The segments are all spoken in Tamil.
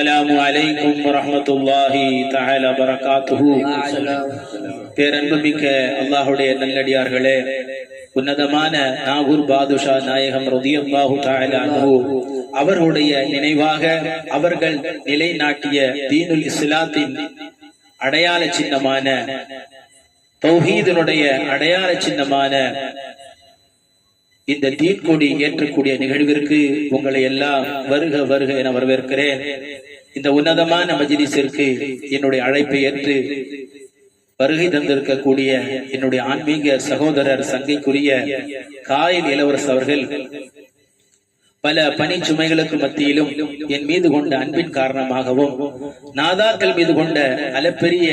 அலாம் அலைக்கும் வரமத்துல்லாஹி தஆலா பரகாத்துஹு பேரன்புமிக்க அல்லாஹுடைய நல்லடியார்களே உன்னதமான நாகூர் பாதுஷா நாயகம் ரதியல்லாஹு தஆலா அன்ஹு அவர்களுடைய நினைவாக அவர்கள் நிலைநாட்டிய தீனுல் இஸ்லாத்தின் அடையாள சின்னமான தௌஹீதனுடைய அடையாள சின்னமான இந்த தீன்கொடி ஏற்றக்கூடிய நிகழ்விற்கு உங்களை எல்லாம் வருக வருக என வரவேற்கிறேன். இந்த உன்னதமான மஜிலிசிற்கு என்னுடைய அழைப்பை ஏற்று வருகை தந்திருக்கக்கூடிய என்னுடைய ஆன்மீக சகோதரர் சங்கைக்குரிய காயல் இளவரசு அவர்கள் பல பணி சுமைகளுக்கு மத்தியிலும் என் மீது கொண்ட அன்பின் காரணமாகவும் நாதாக்கள் மீது கொண்ட அளப்பெரிய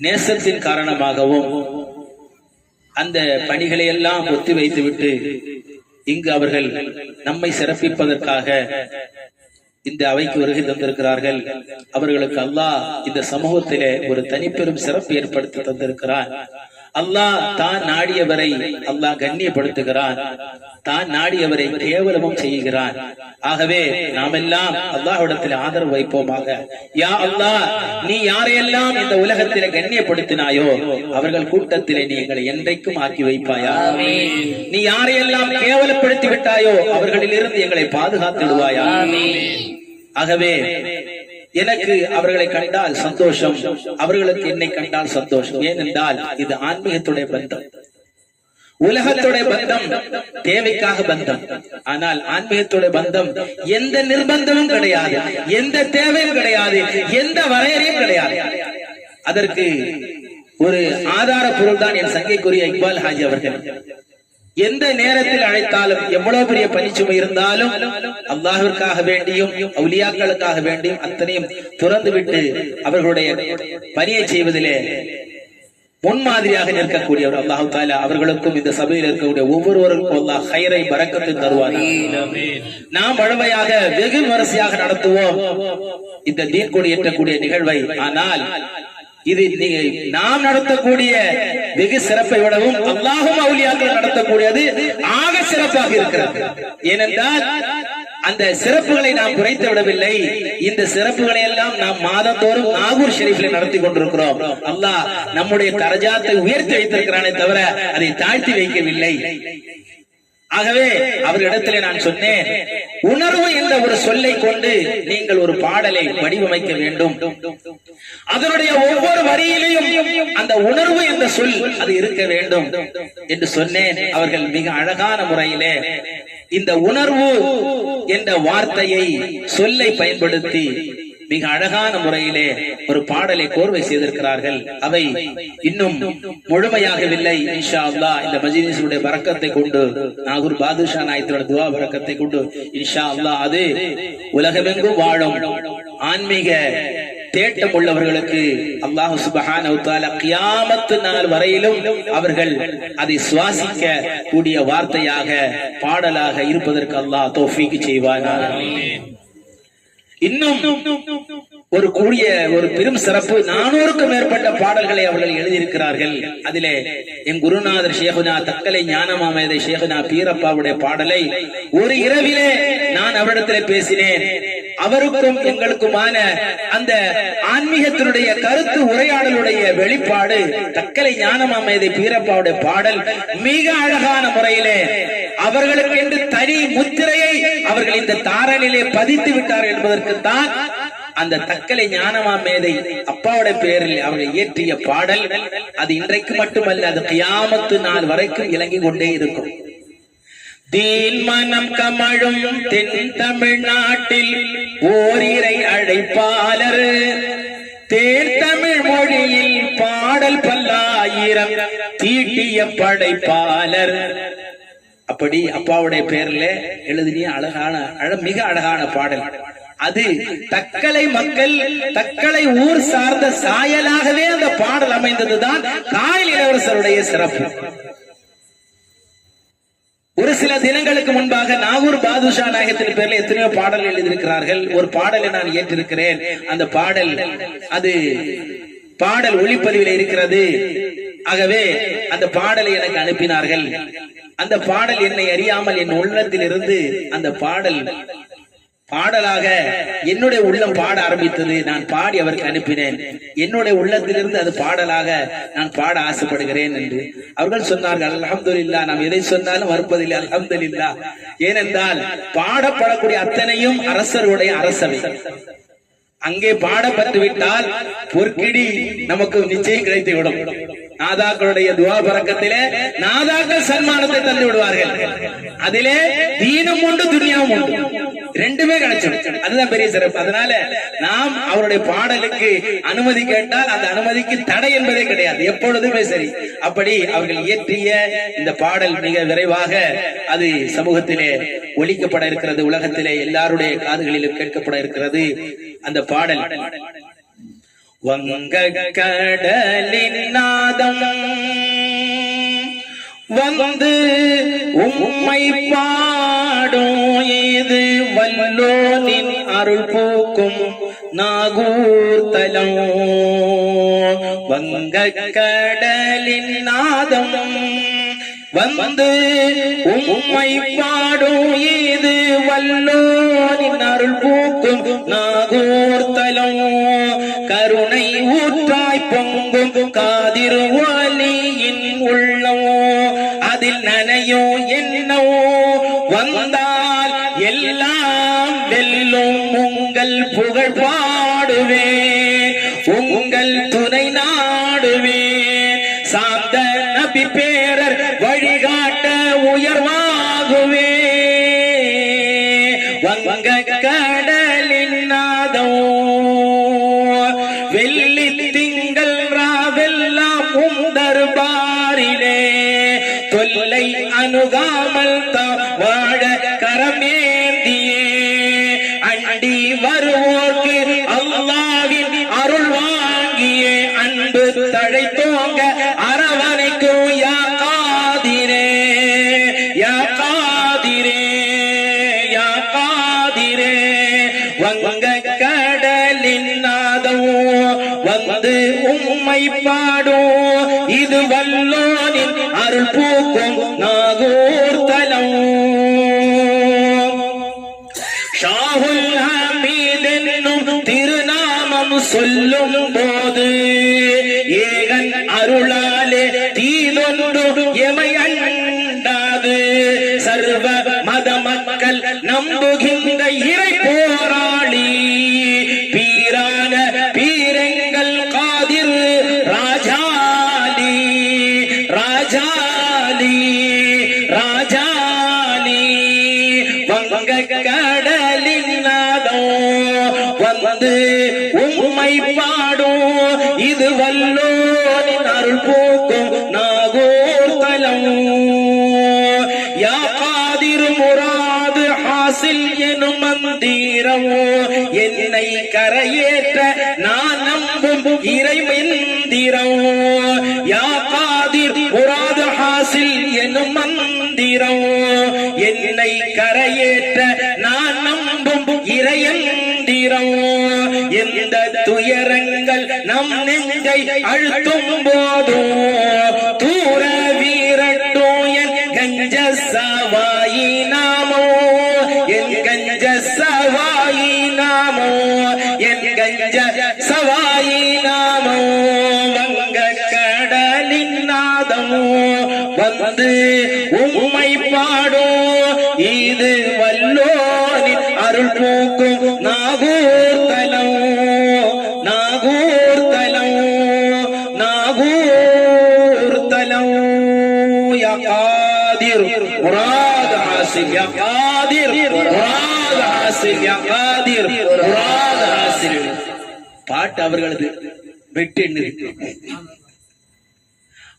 நேசத்தின் காரணமாகவும் அந்த பணிகளை எல்லாம் ஒத்தி வைத்துவிட்டு இங்கு அவர்கள் நம்மை சிறப்பிப்பதற்காக இந்த அவைக்கு வருகை தந்திருக்கிறார்கள். அவர்களுக்கு அல்லாஹ் இந்த சமூகத்திலே ஒரு தனிப்பெரும் சிறப்பு ஏற்படுத்தி தந்திருக்கிறான் அல்லாஹ் தான் நாடியவரை அல்லாஹ் கண்ணியப்படுத்துகிறான் தான் நாடியவரை கேவலமும் செய்கிறான் ஆகவே நாம் எல்லாம் அல்லாஹ்விடத்தில் ஆதரவு வைப்போமாக. யா அல்லாஹ் நீ யாரையெல்லாம் இந்த உலகத்திலே கண்ணியப்படுத்தினாயோ அவர்கள் கூட்டத்திலே நீ எங்களை என்றைக்கும் ஆக்கி வைப்பாயா? நீ யாரையெல்லாம் கேவலப்படுத்தி விட்டாயோ அவர்களிலிருந்து எங்களை பாதுகாத்து விடுவாயா? ஆகவே எனக்கு அவர்களை கண்டால் சந்தோஷம். அவர்களுக்கு என்னை கண்டால் சந்தோஷம். ஏனென்றால் இது ஆன்மீகத்துடைய பந்தம். உலகத்துடைய பந்தம் தேவைக்காக பந்தம். ஆனால் ஆன்மீகத்துடைய பந்தம் எந்த நிர்பந்தமும் கிடையாது எந்த தேவையும் கிடையாது எந்த வரையறையும் கிடையாது. அதற்கு ஒரு ஆதார பொருள் தான் என் சங்கைக்குரிய இக்பால் ஹாஜி அவர்கள். எந்த நேரத்தில் அழைத்தாலும் எவ்வளவு பெரிய பணிச்சுமை இருந்தாலும் அல்லாஹிற்காக வேண்டியும் அவுலியாக்களுக்காக வேண்டியும் அத்தனையும் துறந்து விட்டு அவர்களுடைய பணியை செய்வதிலே முன்மாதிரியாக நிற்கக்கூடியவர் அல்லாஹு தாலா அவர்களுக்கும் இந்த சபையில் இருக்கக்கூடிய ஒவ்வொருவருக்கும் அல்லாஹ் ஹைரை பறக்கத்தை தருவார் நாம் வழமையாக வெகு விமரிசையாக நடத்துவோம். இந்த தீன்கொடி எட்டக்கூடிய நிகழ்வை ஆனால் இது நாம் நடத்தக்கூடிய வெகு சிறப்பை விடவும் அல்லாஹும் அவுலியாக்கள் நடத்தக்கூடியது ஆக சிறப்பாக இருக்கிறது. ஏனென்றால் அந்த சிறப்புகளை நாம் குறைத்து விடவில்லை. இந்த சிறப்புகளை எல்லாம் நாம் மாதந்தோறும் நாகூர் ஷெரீஃபில் நடத்தி கொண்டிருக்கிறோம். அல்லாஹ் நம்முடைய தரஜாத்தை உயர்த்தி வைத்திருக்கிறானே தவிர அதை தாழ்த்தி வைக்கவில்லை. ஆகவே அவரிடத்திலே நான் சொன்னேன் உணர்வு என்ற ஒரு சொல்லை கொண்டு நீங்கள் ஒரு பாடலை வடிவமைக்க வேண்டும். அதனுடைய ஒவ்வொரு வரியிலையும் அந்த உணர்வு என்ற சொல் அது இருக்க வேண்டும். என்று சொன்னேன் அவர்கள் மிக அழகான முறையிலே. இந்த உணர்வு என்ற வார்த்தையை சொல்லை பயன்படுத்தி மிக அழகான முறையிலே ஒரு பாடலை கோர்வை செய்திருக்கிறார்கள். அவை இன்னும் முழுமையாகவில்லை இன்ஷா அல்லா இந்த மஜினிசுடைய பறக்கத்தை கொண்டு நாகூர் பாதுஷா நாயத்தோட துவா பறக்கத்தை கொண்டு இன்ஷா அல்லா அது உலகமெங்கும் வாழும் ஆன்மீக தேட்டம் உள்ளவர்களுக்கு அல்லாஹு சுபஹான கியாமத்து நாள் வரையிலும் அவர்கள் அதை சுவாசிக்க கூடிய வார்த்தையாக பாடலாக இருப்பதற்கு அல்லாஹ் தோஃபிக்கு செய்வார்கள் இன்னும் ஒரு கூடிய ஒரு பெரும் சிறப்பு நானூறுக்கும் மேற்பட்ட பாடல்களை அவர்கள் எழுதியிருக்கிறார்கள். அதிலே என் குருநாதர் ஷேகுனா தக்கலை ஞானமாமேதை ஷேகுனா பீரப்பாவுடைய பாடலை ஒரு இரவிலே நான் அவரிடத்தில் பேசினேன். அவருக்கும் எங்களுக்குமான அந்த ஆன்மீகத்தினுடைய கருத்து உரையாடலுடைய வெளிப்பாடு தக்கலை ஞானமாமேதை பீரப்பாவுடைய பாடல் மிக அழகான முறையிலே அவர்களுக்கு என்று தனி முத்திரையை அவர்கள் இந்த தாரலிலே பதித்து விட்டார் என்பதற்கு தான் அந்த தக்கலை ஞானமா மேதை அப்பாவோட பேரில் அவர்கள் இயற்றிய பாடல். அது இன்றைக்கு மட்டுமல்ல அது கியாமத்து நாள் வரைக்கும் இலங்கி கொண்டே இருக்கும். தீன்மனம் கமழும் தென் தமிழ்நாட்டில் ஓரிரை அழைப்பாளர். தேர் தமிழ் மொழியில் பாடல் பல்லாயிரம் தீட்டிய படைப்பாளர். அப்படி அப்பாவுடைய பேர்ல எழுதினிய அழகான மிக அழகான பாடல். அது தக்கலை மக்கள் தக்கலை ஊர் சார்ந்த சாயலாகவே அந்த பாடல் அமைந்ததுதான் காயல் இளவரசருடைய சிறப்பு. ஒரு சில தினங்களுக்கு முன்பாக நாகூர் பாதுஷா நாயகத்தின் பேர்ல எத்தனையோ பாடல் எழுதியிருக்கிறார்கள். ஒரு பாடலை நான் ஏற்றிருக்கிறேன். அந்த பாடல் அது பாடல் ஒளிப்பதிவில் இருக்கிறது. ஆகவே அந்த பாடலை எனக்கு அனுப்பினார்கள். அந்த பாடல் என்னை அறியாமல் என் உள்ளத்தில் இருந்து அந்த பாடல் பாடலாக என்னுடைய உள்ளம் பாட ஆரம்பித்தது. நான் பாடி அவருக்கு அனுப்பினேன். என்னுடைய உள்ளத்திலிருந்து அது பாடலாக நான் பாட ஆசைப்படுகிறேன் என்று. அவர்கள் சொன்னார்கள் அல்ஹம்துலில்லாஹ். நாம் எதை சொன்னாலும் மறுப்பதில்லை அல்ஹம்துலில்லாஹ். ஏனென்றால் பாடப்படக்கூடிய அத்தனையும் அரசருடைய அரசவை. அங்கே பாடப்பட்டு விட்டால் பொற்கிடி நமக்கு நிச்சயம் கிடைத்து விடும் நாதாக்களுடைய துவா பறக்கத்திலே நாதாக்கள் சன்மானத்தை தந்து விடுவார்கள் அதிலே தீனும் உண்டு துன்யாவும் உண்டு ரெண்டுமே கிடைச்சிடும் அதுதான் பெரிய சிறப்பு அதனால நாம் அவருடைய பாடலுக்கு அனுமதி கேட்டால் அந்த அனுமதிக்கு தடை என்பதே கிடையாது. எப்பொழுதுமே சரி அப்படி அவர்கள் இயற்றிய இந்த பாடல் மிக விரைவாக அது சமூகத்திலே ஒழிக்கப்பட இருக்கிறது உலகத்திலே எல்லாருடைய காதுகளிலும் கேட்கப்பட இருக்கிறது அந்த பாடல் வங்க கடலின் நாதம் வந்து உம்மை பாடும். இது வல்லோனின் அருள் பூக்கும் நாகூர்த்தலம் வங்க கடலின் நாதம் வந்து உம்மை பாடும். இது வல்லோனின் அருள் பூக்கும் நாகூர்த்தலம் பொங்கும் காதிர் வாலியின் உள்ளம் அதில் நனையோ என்னவோ வந்தால் எல்லாம் வெல்லும் உங்கள் புகழ் பாடுவே. உங்கள் துணை நாடுவே. சாந்த நபி பேரர் வழிகாட்ட உயர்வாகுவே. வங்க கடலின் நாதம் வெள்ளி அருகாமல் தாம் வாழ கரமேந்தியே. அண்டி வருவோர்க்கு அல்லாவின் அருள் வாங்கியே. அன்பு தழைத்தோங்க அரவணைக்கும் யா காதிரே யா காதிரே யா காதிரே. வங்க கடலின் நாதம் வந்து உம்மை பா திருநாமம் சொல்லும் போது ஏகன் அருளாலே தீதொன்று எமை அண்டாது. சர்வ மத மக்கள் நம்புகின்ற இறை போராளி பீரான பீரங்கள் காதிர் ராஜாலி ராஜாலி ராஜாலி வங்க வந்து உம்மை பாடும். இது வல்லோனின் அருள் போக்கும் நாகோர் தலம் யா காதிர் முராது ஹாசில் எனும் மந்திரம். என்னை கரையேற்ற நான் நம்பும் இறை மந்திரம் யா காதிர் முராது ஹாசில் எனும் மந்திரம். என்னை கரையேற்ற நான் நம்பும் இறையன் எந்த துயரங்கள் நம் நெஞ்சை அழுத்தும் போதும் தூர வீரட்டும் என் கஞ்ச சவாயி நாமோ என் கஞ்ச சவாயி நாமோ என் கஞ்ச சவாயி நாமோ வங்க கடலின் நாதமோ? வந்து உம்மை பாடும் இது வல்லோனின் அருள் பூக்கும் நாகூர் தலம் நாகூர் தலம் நாகூர் தலம் யா காதிர் முராத் ஹாசில் யா காதிர் முராத்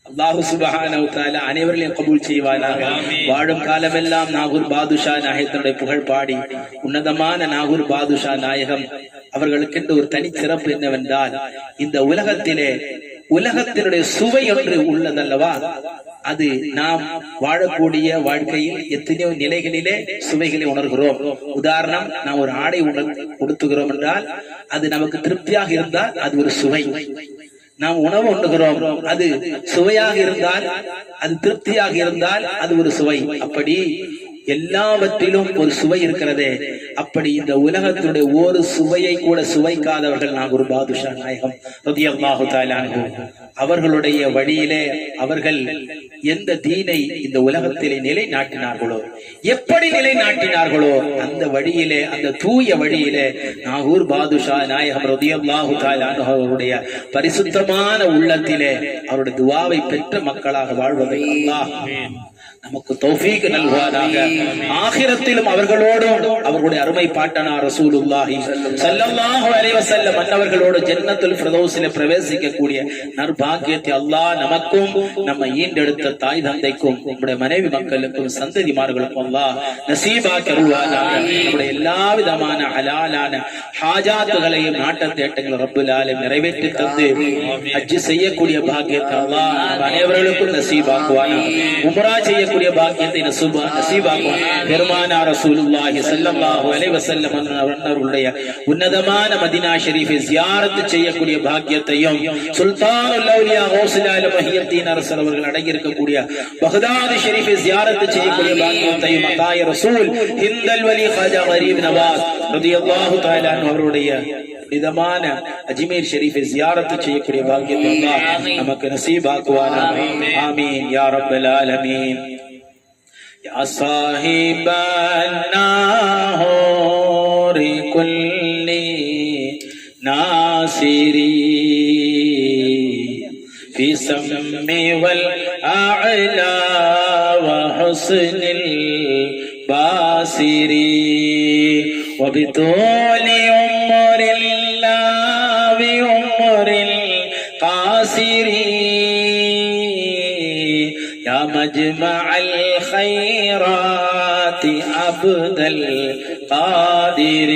அல்லாஹு சுபஹானஹு தஆலா அனைவர்களையும் கபூல் செய்வானாக வாழும் காலமெல்லாம் நாகூர் பாதுஷா நாயகத்தினுடைய புகழ் பாடி உன்னதமான நாகூர் பாதுஷா நாயகம் அவர்களுக்கென்று ஒரு தனி சிறப்பு என்னவென்றால் இந்த உலகத்திலே உலகத்தினுடைய சுவை ஒன்று உள்ளதல்லவா அது நாம் வாழக்கூடிய வாழ்க்கையில் எத்தனையோ நிலைகளிலே சுவைகளை உணர்கிறோம் உதாரணம் நாம் ஒரு ஆடை உணர் உடுத்துகிறோம் என்றால் அது நமக்கு திருப்தியாக இருந்தால் அது ஒரு சுவை நாம் உணவு உண்ணுகிறோம். அது சுவையாக இருந்தால் அது திருப்தியாக இருந்தால் அது ஒரு சுவை. அப்படி எல்லாவற்றிலும் ஒரு சுவை இருக்கிறதே. அப்படி இந்த உலகத்துடைய ஒரு சுவையை கூட சுவைக்காதவர்கள் நான் ஒரு பாதுஷா நாயகம் அவர்களுடைய வழியிலே அவர்கள் எந்த தீனை இந்த உலகத்திலே நிலைநாட்டினார்களோ எப்படி நிலைநாட்டினார்களோ அந்த வழியிலே அந்த தூய வழியிலே நாகூர் பாதுஷா நாயகம் ரதியல்லாஹு தஆலா அவருடைய பரிசுத்தமான உள்ளத்திலே அவருடைய துவாவை பெற்ற மக்களாக வாழ்வதை அல்லாஹ் நமக்கு தௌஃபீக் நல்குவாராக. ஆகிரத்திலும் அவர்களோடும் அவர்களுடைய அருமை பாட்டனா ரசூலுல்லாஹி சல்லல்லாஹு அலைஹி வஸல்லம் அன்னவர்களோடு ஜன்னத்துல் ஃபிர்தௌஸிலே பிரவேசிக்கக்கூடிய நற்பாக்கியத்தை அல்லாஹ் நமக்கும் நம்ம ஈண்டெடுத்த தாய் தந்தைக்கும் நம்முடைய மனைவி மக்களுக்கும் சந்ததிமார்களுக்கும் அல்லாஹ் நசீபாக்கி அருள்வாராக நம்முடைய எல்லா விதமான ஹலாலான ஹாஜாத்துகளையும் நாட்ட தேட்டங்கள் ரப்புல் ஆலமீன் நிறைவேற்றி தந்து ஹஜ் செய்யக்கூடிய பாக்கியத்தை அல்லாஹ் அனைவர்களுக்கும் நசீபாக்குவானாக. உம்ரா செய்ய കൂടിയ ഭാഗ്യത്തിന് നസീബാക്കുക നിർമാന റസൂലുള്ളാഹി സല്ലല്ലാഹു അലൈഹി വസല്ലം എന്നവരുടെ ഉന്നതമായ മദീന ഷരീഫെ സിയാറത്ത് ചെയ്യക്കൂടിയ ഭാഗ്യത്തെയും സുൽത്താനുൽ ഔലിയ ഗൗസുലാല മഹിയദ്ദീൻ അർസൽ അവർ അടങ്ങിയിരിക്കക്കൂടിയ ബഗ്ദാദ് ഷരീഫെ സിയാറത്ത് ചെയ്യക്കൂടിയ ഭാഗ്യത്തെയും അതായ റസൂൽ ഹിന്ദൽ വലി ഖാജ ഗരീബ് നവാസ് റളിയല്ലാഹു തആല അവരുടെ വിധമാന അജ്മീർ ഷരീഫെ സിയാറത്ത് ചെയ്യക്കൂടിയ ഭാഗ്യത്തെ നമുക്ക് നസീബാക്കുവാനാണ്. ആമീൻ. യാ റബ്ബൽ ആലമീൻ. صاحب النهور كل ناصري في سم والأعلى وحسن الباصر وبطول عمر الله بعمر القاصر يا مجمع الخيرات عبد القادر